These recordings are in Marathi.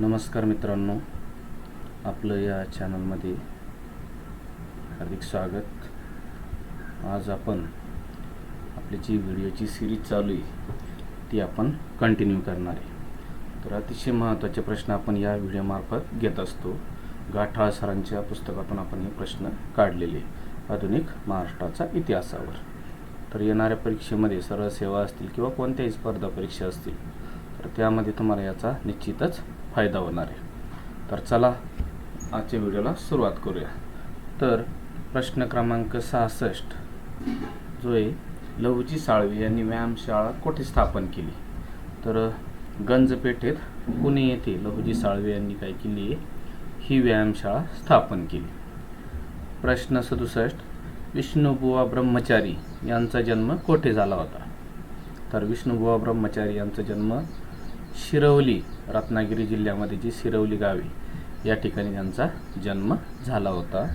नमस्कार मित्रांनो आपलं या चॅनलमध्ये हार्दिक स्वागत. आज आपण आपली जी व्हिडिओची सिरीज चालू आहे ती आपण कंटिन्यू करणार आहे. तर अतिशय महत्त्वाचे प्रश्न आपण या व्हिडिओमार्फत घेत असतो. गाठाळ सरांच्या पुस्तकातून आपण हे प्रश्न काढलेले आधुनिक महाराष्ट्राचा इतिहासावर. तर येणाऱ्या परीक्षेमध्ये सरळ सेवा असतील किंवा कोणत्याही स्पर्धा परीक्षा असतील तर त्यामध्ये तुम्हाला याचा निश्चितच फायदा होणार आहे. तर चला आजच्या व्हिडिओला सुरुवात करूया. तर प्रश्न क्रमांक सहासष्ट. जो आहे लहुजी साळवी यांनी व्यायामशाळा कोठे स्थापन केली? तर गंजपेठेत पुणे येथे लहूजी साळवे यांनी काय केली आहे? ही व्यायामशाळा स्थापन केली. प्रश्न सदुसष्ट. विष्णुबुवा ब्रह्मचारी यांचा जन्म कोठे झाला होता? तर विष्णुबुवा ब्रह्मचारी यांचा जन्म शिरवली रत्नागिरी जिल्ह्यामध्ये जी शिरवली गावे या ठिकाणी त्यांचा जन्म झाला होता.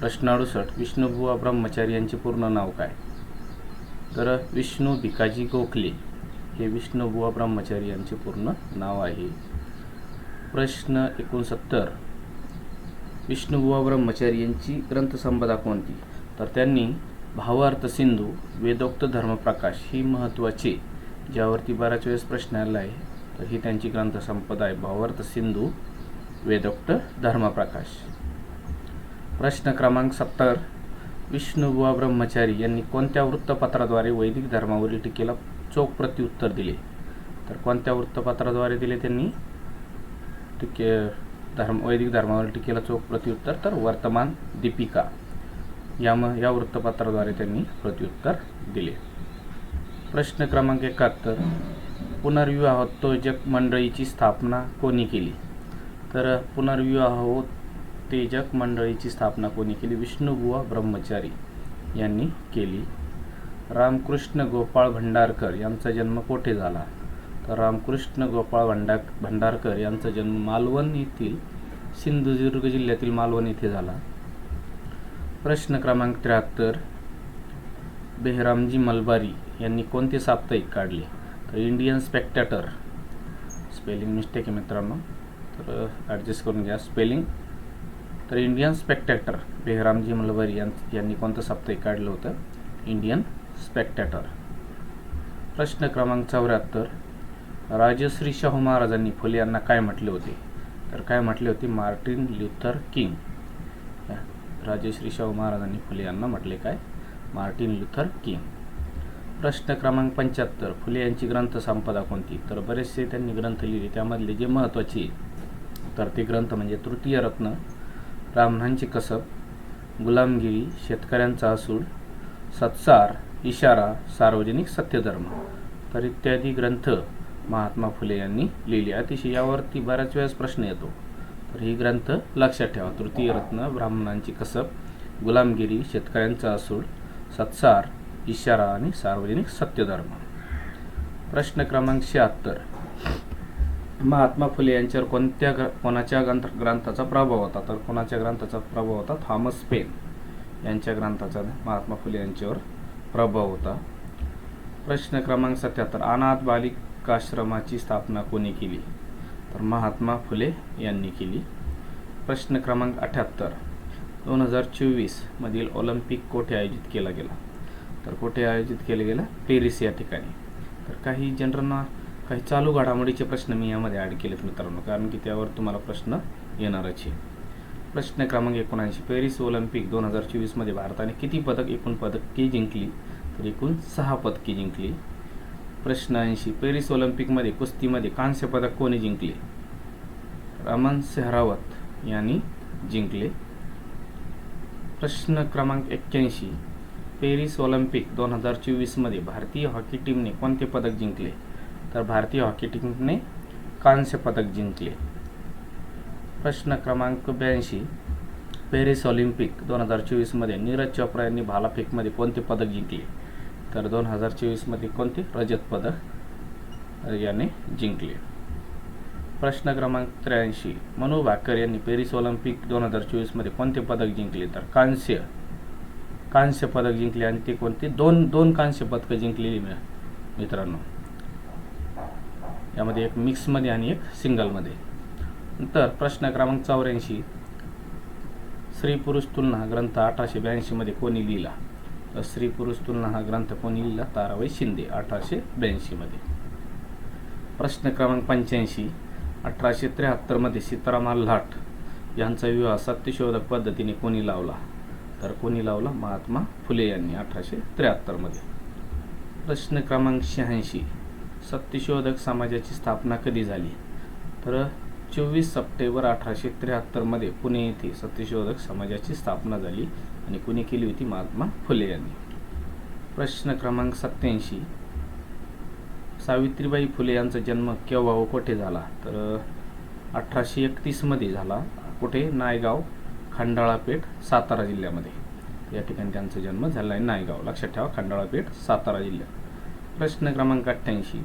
प्रश्न अडुसठ विष्णुबुवा ब्रह्मचारी यांचे पूर्ण नाव काय? तर विष्णू भिकाजी गोखले हे विष्णुबुवा ब्रह्मचारी यांचे पूर्ण नाव आहे. प्रश्न एकोणसत्तर विष्णुबुवा ब्रह्मचारी यांची ग्रंथसंपदा कोणती? तर त्यांनी भावार्थ सिंधू वेदोक्त धर्मप्रकाश ही महत्त्वाची ज्यावरती बऱ्याच वेळेस प्रश्न आला आहे तर ही त्यांची ग्रंथसंपदा आहे. भावार्थ सिंधू वेदोक्त धर्मप्रकाश. प्रश्न क्रमांक सत्तर. विष्णुबुवा ब्रह्मचारी यांनी कोणत्या वृत्तपत्राद्वारे वैदिक धर्मावरील टीकेला चोख प्रत्युत्तर दिले? तर कोणत्या वृत्तपत्राद्वारे दिले त्यांनी? टीके धर्म वैदिक धर्मावरील टीकेला चोख प्रत्युत्तर तर वर्तमान दीपिका. या म या वृत्तपत्राद्वारे त्यांनी प्रत्युत्तर दिले. प्रश्न क्रमांक एकाहत्तर. पुनर्विवाहोत्तेजक मंडळीची स्थापना कोणी केली? तर पुनर्विवाहोत्तेजक मंडळीची स्थापना कोणी केली? विष्णुबुवा ब्रह्मचारी यांनी केली. रामकृष्ण गोपाळ भंडारकर यांचा जन्म कोठे झाला? तर रामकृष्ण गोपाळ भंडा भंडारकर यांचा जन्म मालवण येथील सिंधुदुर्ग जिल्ह्यातील मालवण येथे झाला. प्रश्न क्रमांक त्र्याहत्तर बेहरामजी मलबारी यांनी कोणते साप्ताहिक काढले? इंडियन स्पेक्टॅटर स्पेलिंग मिस्टेक आहे मित्रांनो. तर ॲडजस्ट करून घ्या स्पेलिंग तर इंडियन स्पेक्टॅटर बेहरामजी मलबारी यां यांनी कोणतं साप्ताहिक काढलं होतं? इंडियन स्पेक्टॅटर प्रश्न क्रमांक चौऱ्याहत्तर. राजश्री शाहू महाराजांनी फुले यांना काय म्हटले होते? तर काय म्हटले होते? Martin Luther King. Rajashree Shahu महाराजांनी फुले यांना म्हटले काय? Martin Luther King. प्रश्न क्रमांक पंच्याहत्तर फुले यांची ग्रंथसंपदा कोणती? तर बरेचसे त्यांनी ग्रंथ लिहिले. त्यामधले जे महत्त्वाचे तर ते ग्रंथ म्हणजे तृतीय रत्न ब्राह्मणांची कसब गुलामगिरी शेतकऱ्यांचा असूड सत्सार इशारा सार्वजनिक सत्यधर्म तर इत्यादी ग्रंथ महात्मा फुले यांनी लिहिले. अतिशय यावरती बऱ्याच वेळेस प्रश्न येतो. तर ही ग्रंथ लक्षात ठेवा. तृतीय रत्न ब्राह्मणांची कसब गुलामगिरी शेतकऱ्यांचा असूड सत्सार इशारा आणि सार्वजनिक सत्यधर्म. प्रश्न क्रमांक शहात्तर. महात्मा फुले यांच्यावर कोणत्या कोणाच्या ग्रंथ ग्रंथाचा प्रभाव होता? तर कोणाच्या ग्रंथाचा प्रभाव होता? थॉमस पेन यांच्या ग्रंथाचा महात्मा फुले यांच्यावर प्रभाव होता. प्रश्न क्रमांक सत्याहत्तर. अनाथ बालिकाश्रमाची स्थापना कोणी केली? तर महात्मा फुले यांनी केली. प्रश्न क्रमांक अठ्याहत्तर. दोन हजार चोवीसमधील ऑलिम्पिक कोठे आयोजित केला गेला? तर कुठे आयोजित केलं गेलं? पेरिस या ठिकाणी. तर काही जनरलना काही चालू घडामोडीचे प्रश्न मी यामध्ये ॲड केलेत मित्रांनो कारण की त्यावर तुम्हाला प्रश्न येणारच आहे. प्रश्न क्रमांक एकोणऐंशी पॅरिस ऑलिम्पिक दोन हजार चोवीसमध्ये भारताने किती पदक एकूण पदके जिंकली? तर एकूण सहा पदके जिंकली. प्रश्न ऐंशी पॅरिस ऑलिम्पिकमध्ये कुस्तीमध्ये कांस्य पदक कोणी जिंकले? रमन सेहरावत यांनी जिंकले. प्रश्न क्रमांक एक्क्याऐंशी पेरिस ऑलिम्पिक दोन हजार चोवीसमध्ये भारतीय हॉकी टीमने कोणते पदक जिंकले? तर भारतीय हॉकी टीमने कांस्य पदक जिंकले. प्रश्न क्रमांक ब्याऐंशी. पेरिस ऑलिम्पिक दोन हजार चोवीसमध्ये नीरज चोप्रा यांनी भालाफेकमध्ये कोणते पदक जिंकले? तर दोन हजार चोवीसमध्ये कोणते? रजत पदक याने जिंकले. प्रश्न क्रमांक त्र्याऐंशी. मनू भाकर यांनी पेरिस ऑलिम्पिक दोन हजार चोवीसमध्ये कोणते पदक जिंकले? तर कांस्य कांस्य पदक जिंकले आणि ते कोणते? दोन दोन कांस्य पदकं जिंकलेली मी मित्रांनो. यामध्ये एक मिक्समध्ये आणि एक सिंगलमध्ये नंतर प्रश्न क्रमांक चौऱ्याऐंशी. स्त्री पुरुष तुलना ग्रंथ अठराशे ब्याऐंशीमध्ये कोणी लिहिला? तर स्त्री पुरुष तुलना हा ग्रंथ कोणी लिहिला? ताराबाई शिंदे अठराशे ब्याऐंशीमध्ये. प्रश्न क्रमांक पंच्याऐंशी. अठराशे त्र्याहत्तरमध्ये सीताराम लाट यांचा विवाह सत्यशोधक पद्धतीने कोणी लावला? तर कोणी लावला? महात्मा फुले यांनी अठराशे त्र्याहत्तरमध्ये प्रश्न क्रमांक शहाऐंशी. सत्यशोधक समाजाची स्थापना कधी झाली? तर चोवीस सप्टेंबर अठराशे त्र्याहत्तरमध्ये पुणे येथे सत्यशोधक समाजाची स्थापना झाली आणि कुणी केली होती? महात्मा फुले यांनी. प्रश्न क्रमांक सत्याऐंशी सावित्रीबाई फुले यांचा जन्म केव्हा व कुठे झाला? तर अठराशे एकतीसमध्ये झाला. कुठे? नायगाव खंडाळा पेठ सातारा जिल्ह्यामध्ये. या ठिकाणी त्यांचा जन्म झाला आहे नायगाव. लक्षात ठेवा खंडाळा पेठ सातारा जिल्ह्यात. प्रश्न क्रमांक अठ्ठ्याऐंशी.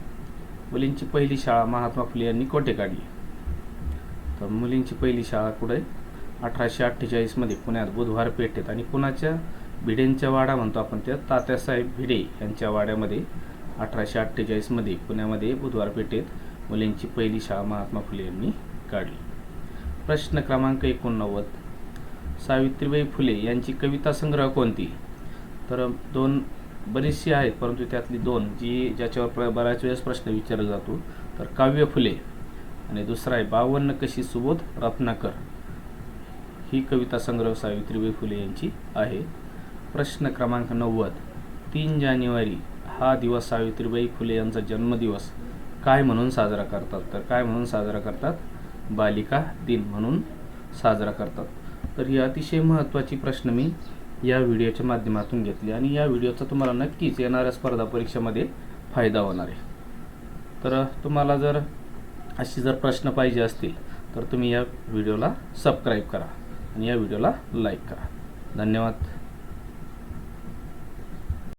मुलींची पहिली शाळा महात्मा फुले यांनी कोठे काढली? तर मुलींची पहिली शाळा कुठे? अठराशे अठ्ठेचाळीसमध्ये पुण्यात बुधवार पेठेत आणि पुण्याच्या भिडेंच्या वाडा म्हणतो आपण त्या तात्यासाहेब भिडे यांच्या वाड्यामध्ये अठराशे अठ्ठेचाळीसमध्ये पुण्यामध्ये बुधवार पेठेत मुलींची पहिली शाळा महात्मा फुले यांनी काढली. प्रश्न क्रमांक एकोणनव्वद. सावित्रीबाई फुले यांची कविता संग्रह कोणती? तर दोन बरीचशी आहेत परंतु त्यातली दोन जी ज्याच्यावर प्र बऱ्याच वेळेस प्रश्न विचारला जातो तर काव्य फुले. आणि दुसरा आहे बावन्न कशी सुबोध रत्नाकर. ही कविता संग्रह सावित्रीबाई फुले यांची आहे. प्रश्न क्रमांक नव्वद. तीन जानेवारी हा दिवस सावित्रीबाई फुले यांचा जन्मदिवस. काय म्हणून साजरा करतात? तर काय म्हणून साजरा करतात? बालिका दिन म्हणून साजरा करतात. तर ही अतिशय महत्त्वाची प्रश्न मी या व्हिडिओच्या माध्यमातून घेतली. आणि या व्हिडिओचा तुम्हाला नक्कीच येणाऱ्या स्पर्धा परीक्षेमध्ये फायदा होणार आहे. तर तुम्हाला जर अशी जर प्रश्न पाहिजे असतील तर तुम्ही या व्हिडिओला सबस्क्राईब करा आणि या व्हिडिओला लाईक करा. धन्यवाद.